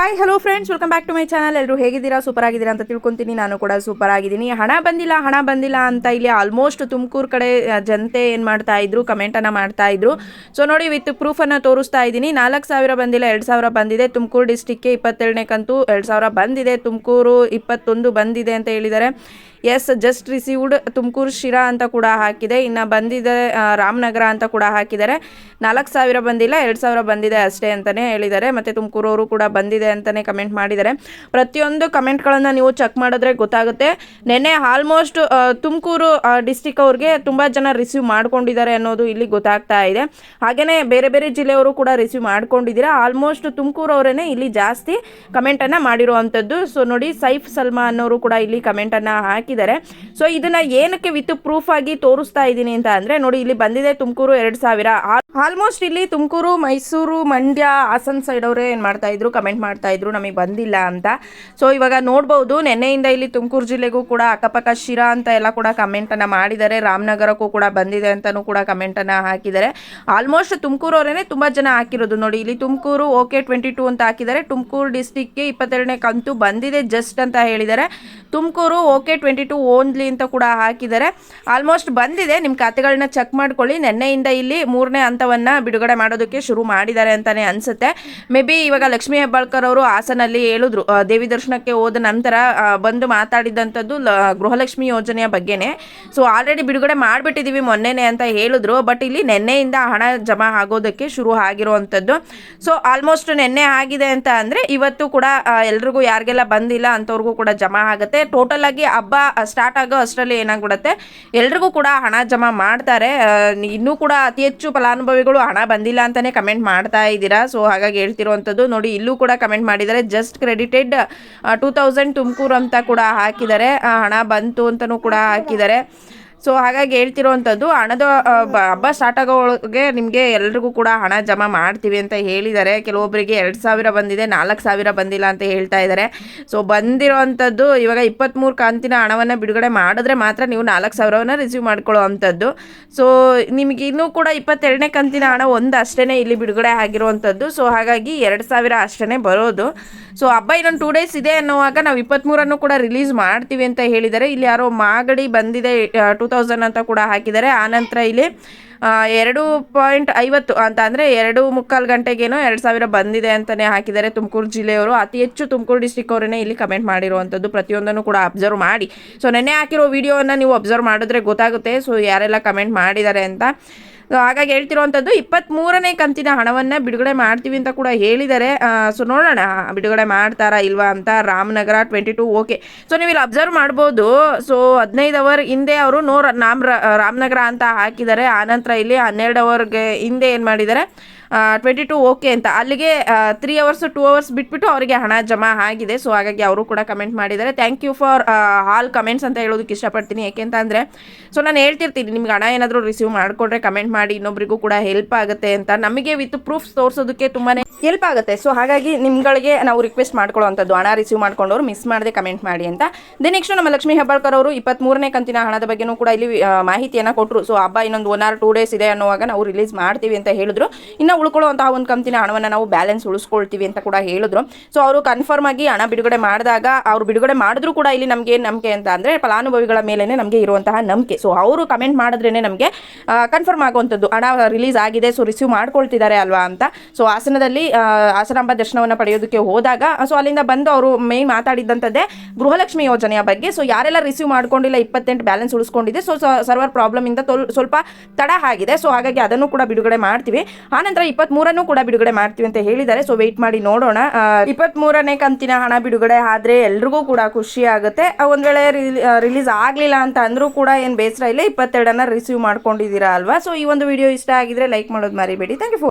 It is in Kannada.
Hi hello friends welcome back to my channel ಎಲ್ಲರೂ ಹೇಗಿದ್ದೀರಾ? ಸೂಪರ್ ಆಗಿದ್ದೀರಾ ಅಂತ ತಿಳ್ಕೊಂತೀನಿ. ನಾನು ಕೂಡ ಸೂಪರ್ ಆಗಿದ್ದೀನಿ. ಹಣ ಬಂದಿಲ್ಲ ಹಣ ಬಂದಿಲ್ಲ ಅಂತ ಇಲ್ಲಿ ಆಲ್ಮೋಸ್ಟ್ ತುಮಕೂರು ಕಡೆ ಜನತೆ ಏನು ಮಾಡ್ತಾ ಇದ್ರು? ಕಮೆಂಟನ್ನು ಮಾಡ್ತಾ ಇದ್ರು. ಸೊ ನೋಡಿ ವಿತ್ ಪ್ರೂಫನ್ನು ತೋರಿಸ್ತಾ ಇದ್ದೀನಿ. ನಾಲ್ಕು ಸಾವಿರ ಬಂದಿಲ್ಲ, ಎರಡು ಸಾವಿರ ಬಂದಿದೆ. ತುಮಕೂರು ಡಿಸ್ಟಿಕ್ಗೆ ಇಪ್ಪತ್ತೆರಡನೇ ಕಂತು ಎರಡು ಸಾವಿರ ಬಂದಿದೆ. ತುಮಕೂರು ಇಪ್ಪತ್ತೊಂದು ಬಂದಿದೆ ಅಂತ ಹೇಳಿದ್ದಾರೆ. Yes just received Tumakuru Sira ಅಂತ ಕೂಡ ಹಾಕಿದೆ. ಇನ್ನು ಬಂದಿದೆ ರಾಮನಗರ ಅಂತ ಕೂಡ ಹಾಕಿದ್ದಾರೆ. ನಾಲ್ಕು ಸಾವಿರ ಬಂದಿಲ್ಲ, ಎರಡು ಸಾವಿರ ಬಂದಿದೆ ಅಷ್ಟೇ ಅಂತಲೇ ಹೇಳಿದ್ದಾರೆ. ಮತ್ತು ತುಮಕೂರವರು ಕೂಡ ಬಂದಿದೆ ಅಂತಲೇ ಕಮೆಂಟ್ ಮಾಡಿದ್ದಾರೆ. ಪ್ರತಿಯೊಂದು ಕಮೆಂಟ್ಗಳನ್ನು ನೀವು ಚೆಕ್ ಮಾಡಿದ್ರೆ ಗೊತ್ತಾಗುತ್ತೆ. ನೆನ್ನೆ ಆಲ್ಮೋಸ್ಟ್ ತುಮಕೂರು ಡಿಸ್ಟಿಕ್ ಅವ್ರಿಗೆ ತುಂಬ ಜನ ರಿಸೀವ್ ಮಾಡ್ಕೊಂಡಿದ್ದಾರೆ ಅನ್ನೋದು ಇಲ್ಲಿ ಗೊತ್ತಾಗ್ತಾ ಇದೆ. ಹಾಗೆಯೇ ಬೇರೆ ಬೇರೆ ಜಿಲ್ಲೆಯವರು ಕೂಡ ರಿಸೀವ್ ಮಾಡ್ಕೊಂಡಿದ್ದೀರಾ. ಆಲ್ಮೋಸ್ಟ್ ತುಮಕೂರು ಅವರೇ ಇಲ್ಲಿ ಜಾಸ್ತಿ ಕಮೆಂಟನ್ನು ಮಾಡಿರುವಂಥದ್ದು ಸೊ ನೋಡಿ, ಸೈಫ್ ಸಲ್ಮಾ ಅನ್ನೋರು ಕೂಡ ಇಲ್ಲಿ ಕಮೆಂಟನ್ನು ಹಾಕಿದ್ದಾರೆ. ಸೊ ಇದನ್ನ ಏನಕ್ಕೆ ವಿತ್ ಪ್ರೂಫ್ ಆಗಿ ತೋರಿಸ್ತಾ ಇದ್ದೀನಿ ಅಂತ ಅಂದ್ರೆ ನೋಡಿ, ಇಲ್ಲಿ ಬಂದಿದೆ ತುಮಕೂರು ಎರಡು ಸಾವಿರ. ಆಲ್ಮೋಸ್ಟ್ ಇಲ್ಲಿ ತುಮಕೂರು, ಮೈಸೂರು, ಮಂಡ್ಯ, ಹಾಸನ್ ಸೈಡ್ ಅವರೇ ಏನು ಮಾಡ್ತಾ ಇದ್ರು ಕಮೆಂಟ್ ಮಾಡ್ತಾ ಇದ್ರು, ನಮಗೆ ಬಂದಿಲ್ಲ ಅಂತ. ಸೊ ಇವಾಗ ನೋಡ್ಬೋದು, ನಿನ್ನೆಯಿಂದ ಇಲ್ಲಿ ತುಮಕೂರು ಜಿಲ್ಲೆಗೂ ಕೂಡ ಅಕ್ಕಪಕ್ಕ ಶಿರಾ ಅಂತ ಎಲ್ಲ ಕೂಡ ಕಮೆಂಟ್ ಅನ್ನ ಮಾಡಿದ್ದಾರೆ. ರಾಮನಗರಕ್ಕೂ ಕೂಡ ಬಂದಿದೆ ಅಂತಲೂ ಕೂಡ ಕಮೆಂಟ್ ಅನ್ನ ಹಾಕಿದ್ದಾರೆ. ಆಲ್ಮೋಸ್ಟ್ ತುಮಕೂರು ಅವರೇನೆ ತುಂಬಾ ಜನ ಹಾಕಿರೋದು. ನೋಡಿ, ಇಲ್ಲಿ ತುಮಕೂರು ಓಕೆ ಟ್ವೆಂಟಿ ಟೂ ಅಂತ ಹಾಕಿದ್ದಾರೆ. ತುಮಕೂರು ಡಿಸ್ಟಿಕ್ಗೆ ಇಪ್ಪತ್ತೆರಡನೇ ಕಂತು ಬಂದಿದೆ ಜಸ್ಟ್ ಅಂತ ಹೇಳಿದ್ದಾರೆ. Tumakuru okay twenty two only ಅಂತ ಕೂಡ ಹಾಕಿದ್ದಾರೆ. ಆಲ್ಮೋಸ್ಟ್ ಬಂದಿದೆ. ನಿಮ್ಮ ಖಾತೆಗಳನ್ನ ಚೆಕ್ ಮಾಡ್ಕೊಳ್ಳಿ. ನಿನ್ನೆಯಿಂದ ಇಲ್ಲಿ ಮೂರನೇ ಹಂತವನ್ನು ಬಿಡುಗಡೆ ಮಾಡೋದಕ್ಕೆ ಶುರು ಮಾಡಿದ್ದಾರೆ ಅಂತಲೇ ಅನಿಸುತ್ತೆ. ಮೇ ಬಿ ಇವಾಗ ಲಕ್ಷ್ಮೀ ಹೆಬ್ಬಾಳ್ಕರ್ ಅವರು ಹಾಸನಲ್ಲಿ ಹೇಳಿದ್ರು. ದೇವಿ ದರ್ಶನಕ್ಕೆ ಹೋದ ನಂತರ ಬಂದು ಮಾತಾಡಿದಂಥದ್ದು ಗೃಹಲಕ್ಷ್ಮಿ ಯೋಜನೆಯ ಬಗ್ಗೆನೇ. ಸೊ ಆಲ್ರೆಡಿ ಬಿಡುಗಡೆ ಮಾಡಿಬಿಟ್ಟಿದ್ದೀವಿ ಮೊನ್ನೆನೇ ಅಂತ ಹೇಳಿದ್ರು. ಬಟ್ ಇಲ್ಲಿ ನಿನ್ನೆಯಿಂದ ಹಣ ಜಮಾ ಆಗೋದಕ್ಕೆ ಶುರು ಆಗಿರುವಂಥದ್ದು. ಸೊ ಆಲ್ಮೋಸ್ಟ್ ನೆನ್ನೆ ಆಗಿದೆ ಅಂತ ಅಂದರೆ ಇವತ್ತು ಕೂಡ ಎಲ್ರಿಗೂ ಯಾರಿಗೆಲ್ಲ ಬಂದಿಲ್ಲ ಅಂಥವ್ರಿಗೂ ಕೂಡ ಜಮಾ ಆಗುತ್ತೆ. ಟೋಟಲ್ ಆಗಿ ಹಬ್ಬ ಸ್ಟಾರ್ಟ್ ಆಗೋ ಅಷ್ಟರಲ್ಲಿ ಏನಾಗ್ಬಿಡುತ್ತೆ? ಎಲ್ರಿಗೂ ಕೂಡ ಹಣ ಜಮಾ ಮಾಡ್ತಾರೆ. ಇನ್ನೂ ಕೂಡ ಅತಿ ಹೆಚ್ಚು ಫಲಾನುಭವಿಗಳು ಹಣ ಬಂದಿಲ್ಲ ಅಂತಲೇ ಕಮೆಂಟ್ ಮಾಡ್ತಾ ಇದ್ದೀರಾ? ಸೊ ಹಾಗಾಗಿ ಹೇಳ್ತಿರುವಂಥದ್ದು ನೋಡಿ, ಇಲ್ಲೂ ಕೂಡ ಕಮೆಂಟ್ ಮಾಡಿದ್ದಾರೆ. Just credited two thousand Tumakuru ಅಂತ ಕೂಡ ಹಾಕಿದ್ದಾರೆ. ಹಣ ಬಂತು ಅಂತಲೂ ಕೂಡ ಹಾಕಿದ್ದಾರೆ. ಸೊ ಹಾಗಾಗಿ ಹೇಳ್ತಿರೋವಂಥದ್ದು ಹಣದ ಹಬ್ಬ ಸ್ಟಾರ್ಟ್ ಆಗೋ ಒಳಗೆ ನಿಮಗೆ ಎಲ್ರಿಗೂ ಕೂಡ ಹಣ ಜಮಾ ಮಾಡ್ತೀವಿ ಅಂತ ಹೇಳಿದ್ದಾರೆ. ಕೆಲವೊಬ್ಬರಿಗೆ ಎರಡು ಸಾವಿರ ಬಂದಿದೆ, ನಾಲ್ಕು ಸಾವಿರ ಬಂದಿಲ್ಲ ಅಂತ ಹೇಳ್ತಾ ಇದ್ದಾರೆ. ಸೊ ಬಂದಿರೋವಂಥದ್ದು ಇವಾಗ ಇಪ್ಪತ್ತ್ಮೂರು ಕಂತಿನ ಹಣವನ್ನು ಬಿಡುಗಡೆ ಮಾಡಿದ್ರೆ ಮಾತ್ರ ನೀವು ನಾಲ್ಕು ಸಾವಿರವನ್ನು ರಿಸೀವ್ ಮಾಡ್ಕೊಳ್ಳೋ ಅಂಥದ್ದು ಸೊ ನಿಮಗೆ ಇನ್ನೂ ಕೂಡ ಇಪ್ಪತ್ತೆರಡನೇ ಕಂತಿನ ಹಣ ಒಂದು ಅಷ್ಟೇ ಇಲ್ಲಿ ಬಿಡುಗಡೆ ಆಗಿರುವಂಥದ್ದು ಸೊ ಹಾಗಾಗಿ ಎರಡು ಸಾವಿರ ಅಷ್ಟೇ ಬರೋದು. ಸೊ ಹಬ್ಬ ಇನ್ನೊಂದು ಟೂ ಡೇಸ್ ಇದೆ ಅನ್ನುವಾಗ ನಾವು ಇಪ್ಪತ್ತ್ಮೂರನ್ನು ಕೂಡ ರಿಲೀಸ್ ಮಾಡ್ತೀವಿ ಅಂತ ಹೇಳಿದ್ದಾರೆ. ಇಲ್ಲಿ ಯಾರೋ ಮಾಗಡಿ ಬಂದಿದೆ ಟೂ ತೌಸಂಡ್ ಅಂತ ಕೂಡ ಹಾಕಿದ್ದಾರೆ. ಆನಂತರ ಇಲ್ಲಿ ಎರಡು ಪಾಯಿಂಟ್ ಐವತ್ತು ಅಂತ ಅಂದರೆ ಎರಡು ಮುಕ್ಕಾಲು ಗಂಟೆಗೇನೋ ಎರಡು ಸಾವಿರ ಬಂದಿದೆ ಅಂತಲೇ ಹಾಕಿದ್ದಾರೆ ತುಮಕೂರು ಜಿಲ್ಲೆಯವರು. ಅತಿ ಹೆಚ್ಚು ತುಮಕೂರು ಡಿಸ್ಟಿಕ್ ಅವರೇ ಇಲ್ಲಿ ಕಮೆಂಟ್ ಮಾಡಿರುವಂಥದ್ದು ಪ್ರತಿಯೊಂದನ್ನು ಕೂಡ ಅಬ್ಸರ್ವ್ ಮಾಡಿ. ಸೊ ನೆನ್ನೆ ಹಾಕಿರೋ ವಿಡಿಯೋವನ್ನು ನೀವು ಅಬ್ಸರ್ವ್ ಮಾಡಿದ್ರೆ ಗೊತ್ತಾಗುತ್ತೆ. ಸೊ ಯಾರೆಲ್ಲ ಕಮೆಂಟ್ ಮಾಡಿದ್ದಾರೆ ಅಂತ. ಹಾಗಾಗಿ ಹೇಳ್ತಿರುವಂಥದ್ದು ಇಪ್ಪತ್ತ್ಮೂರನೇ ಕಂತಿನ ಹಣವನ್ನು ಬಿಡುಗಡೆ ಮಾಡ್ತೀವಿ ಅಂತ ಕೂಡ ಹೇಳಿದ್ದಾರೆ. ಸೊ ನೋಡೋಣ, ಬಿಡುಗಡೆ ಮಾಡ್ತಾರಾ ಇಲ್ವಾ ಅಂತ Ramanagara twenty two okay so ನೀವು ಇಲ್ಲಿ ಅಬ್ಸರ್ವ್ ಮಾಡ್ಬೋದು ಸೊ ಹದಿನೈದು ಅವರ್ ಹಿಂದೆ ಅವರು ನೋ ರಾಮ್ ರಾಮನಗರ ಅಂತ ಹಾಕಿದ್ದಾರೆ. ಆನಂತರ ಇಲ್ಲಿ ಹನ್ನೆರಡು ಅವರ್ಗೆ ಹಿಂದೆ ಏನು ಮಾಡಿದ್ದಾರೆ? ಟ್ವೆಂಟಿ ಟು ಓಕೆ ಅಂತ. ಅಲ್ಲಿಗೆ ತ್ರೀ ಅವರ್ಸ್ ಟೂ ಅವರ್ಸ್ ಬಿಟ್ಬಿಟ್ಟು ಅವರಿಗೆ ಹಣ ಜಮಾ ಆಗಿದೆ. ಸೊ ಹಾಗಾಗಿ ಅವರು ಕೂಡ ಕಮೆಂಟ್ ಮಾಡಿದ್ದಾರೆ. Thank you for all comments ಅಂತ ಹೇಳೋದಕ್ಕೆ ಇಷ್ಟಪಡ್ತೀನಿ. ಯಾಕೆಂತ ಅಂದರೆ ಸೊ ನಾನು ಹೇಳ್ತಿರ್ತೀನಿ, ನಿಮ್ಗೆ ಹಣ ಏನಾದರೂ ರಿಸೀವ್ ಮಾಡಿಕೊಂಡ್ರೆ ಕಮೆಂಟ್ ಮಾಡಿ, ಇನ್ನೊಬ್ರಿಗೂ ಕೂಡ ಹೆಲ್ಪ್ ಆಗುತ್ತೆ ಅಂತ. ನಮಗೆ ವಿತ್ ಪ್ರೂಫ್ಸ್ ತೋರಿಸೋದಕ್ಕೆ ತುಂಬಾ ಹೆಲ್ಪ್ ಆಗುತ್ತೆ. ಸೊ ಹಾಗಾಗಿ ನಿಮ್ಗಳಿಗೆ ನಾವು ರಿಕ್ವೆಸ್ಟ್ ಮಾಡ್ಕೊಳ್ಳೋವಂಥದ್ದು, ಹಣ ರಿಸೀವ್ ಮಾಡ್ಕೊಂಡವ್ರು ಮಿಸ್ ಮಾಡದೆ ಕಮೆಂಟ್ ಮಾಡಿ ಅಂತ. ದೆನ್ ನೆಕ್ಸ್ಟ್ ನಮ್ಮ ಲಕ್ಷ್ಮೀ ಹೆಬ್ಬಾಳ್ಕರ್ ಅವರು ಇಪ್ಪತ್ತ್ಮೂರನೇ ಕಂತಿನ ಹಣದ ಬಗ್ಗೆನೂ ಕೂಡ ಇಲ್ಲಿ ಮಾಹಿತಿಯನ್ನು ಕೊಟ್ಟರು ಸೊ ಹಬ್ಬ ಇನ್ನೊಂದು ಒನ್ ಆರ್ ಟೂ ಡೇಸ್ ಇದೆ ಅನ್ನುವಾಗ ನಾವು ರಿಲೀಸ್ ಮಾಡ್ತೀವಿ ಅಂತ ಹೇಳಿದ್ರು. ಇನ್ನು ಉಳ್ಕೊಳ್ಳುವಂತಹ ಒಂದು ಕಂತಿನ ಹಣವನ್ನು ನಾವು ಬ್ಯಾಲೆನ್ಸ್ ಉಳಿಸ್ಕೊಳ್ತೀವಿ ಅಂತ ಕೂಡ ಹೇಳಿದ್ರು. ಸೊ ಅವರು ಕನ್ಫರ್ಮ್ ಆಗಿ ಹಣ ಬಿಡುಗಡೆ ಮಾಡಿದಾಗ ಅವರು ಬಿಡುಗಡೆ ಮಾಡಿದ್ರು ಕೂಡ ಇಲ್ಲಿ ನಮಗೆ ಏನು ನಂಬಿಕೆ ಅಂತ ಅಂದರೆ ಫಲಾನುಭವಿಗಳ ಮೇಲೇ ನಮಗೆ ಇರುವಂತಹ ನಂಬಿಕೆ. ಸೊ ಅವರು ಕಮೆಂಟ್ ಮಾಡಿದ್ರೇ ನಮಗೆ ಕನ್ಫರ್ಮ್ ಆಗುವಂಥದ್ದು. ಹಣ ರಿಲೀಸ್ ಆಗಿದೆ ಸೊ ರಿಸೀವ್ ಮಾಡ್ಕೊಳ್ತಿದ್ದಾರೆ ಅಲ್ವಾ ಅಂತ. ಸೊ ಹಾಸನದಲ್ಲಿ ಹಾಸನಾಂಬ ದರ್ಶನವನ್ನು ಪಡೆಯೋದಕ್ಕೆ ಹೋದಾಗ ಸೊ ಅಲ್ಲಿಂದ ಬಂದು ಅವರು ಮೇನ್ ಮಾತಾಡಿದ್ದಂಥದ್ದೇ ಗೃಹಲಕ್ಷ್ಮಿ ಯೋಜನೆಯ ಬಗ್ಗೆ. ಸೊ ಯಾರೆಲ್ಲ ರಿಸೀವ್ ಮಾಡ್ಕೊಂಡಿಲ್ಲ, ಇಪ್ಪತ್ತೆಂಟು ಬ್ಯಾಲೆನ್ಸ್ ಉಳಿಸ್ಕೊಂಡಿದೆ. ಸೊ ಸರ್ವರ್ ಪ್ರಾಬ್ಲಮ್ ಇಂದ ಸ್ವಲ್ಪ ತಡ ಆಗಿದೆ. ಸೊ ಹಾಗಾಗಿ ಅದನ್ನು ಕೂಡ ಬಿಡುಗಡೆ ಮಾಡ್ತೀವಿ. ಆನಂತರ ಇಪ್ಪತ್ತ್ಮೂರನ್ನು ಕೂಡ ಬಿಡುಗಡೆ ಮಾಡ್ತೀವಿ ಅಂತ ಹೇಳಿದ್ದಾರೆ. ಸೊ ವೆಯ್ಟ್ ಮಾಡಿ ನೋಡೋಣ. ಇಪ್ಪತ್ತ್ಮೂರನೇ ಕಂತಿನ ಹಣ ಬಿಡುಗಡೆ ಆದ್ರೆ ಎಲ್ರಿಗೂ ಕೂಡ ಖುಷಿ ಆಗುತ್ತೆ. ಒಂದ್ ವೇಳೆ ರಿಲೀಸ್ ಆಗ್ಲಿಲ್ಲ ಅಂತ ಅಂದ್ರೂ ಕೂಡ ಏನ್ ಬೇಸರ ಇಲ್ಲ. ಇಪ್ಪತ್ತೆರಡನ್ನ ರಿಸೀವ್ ಮಾಡ್ಕೊಂಡಿದ್ದೀರಾ ಅಲ್ವಾ? ಸೊ ಈ ಒಂದು ವಿಡಿಯೋ ಇಷ್ಟ ಆಗಿದ್ರೆ ಲೈಕ್ ಮಾಡೋದು ಮರಿಬೇಡಿ. Thank you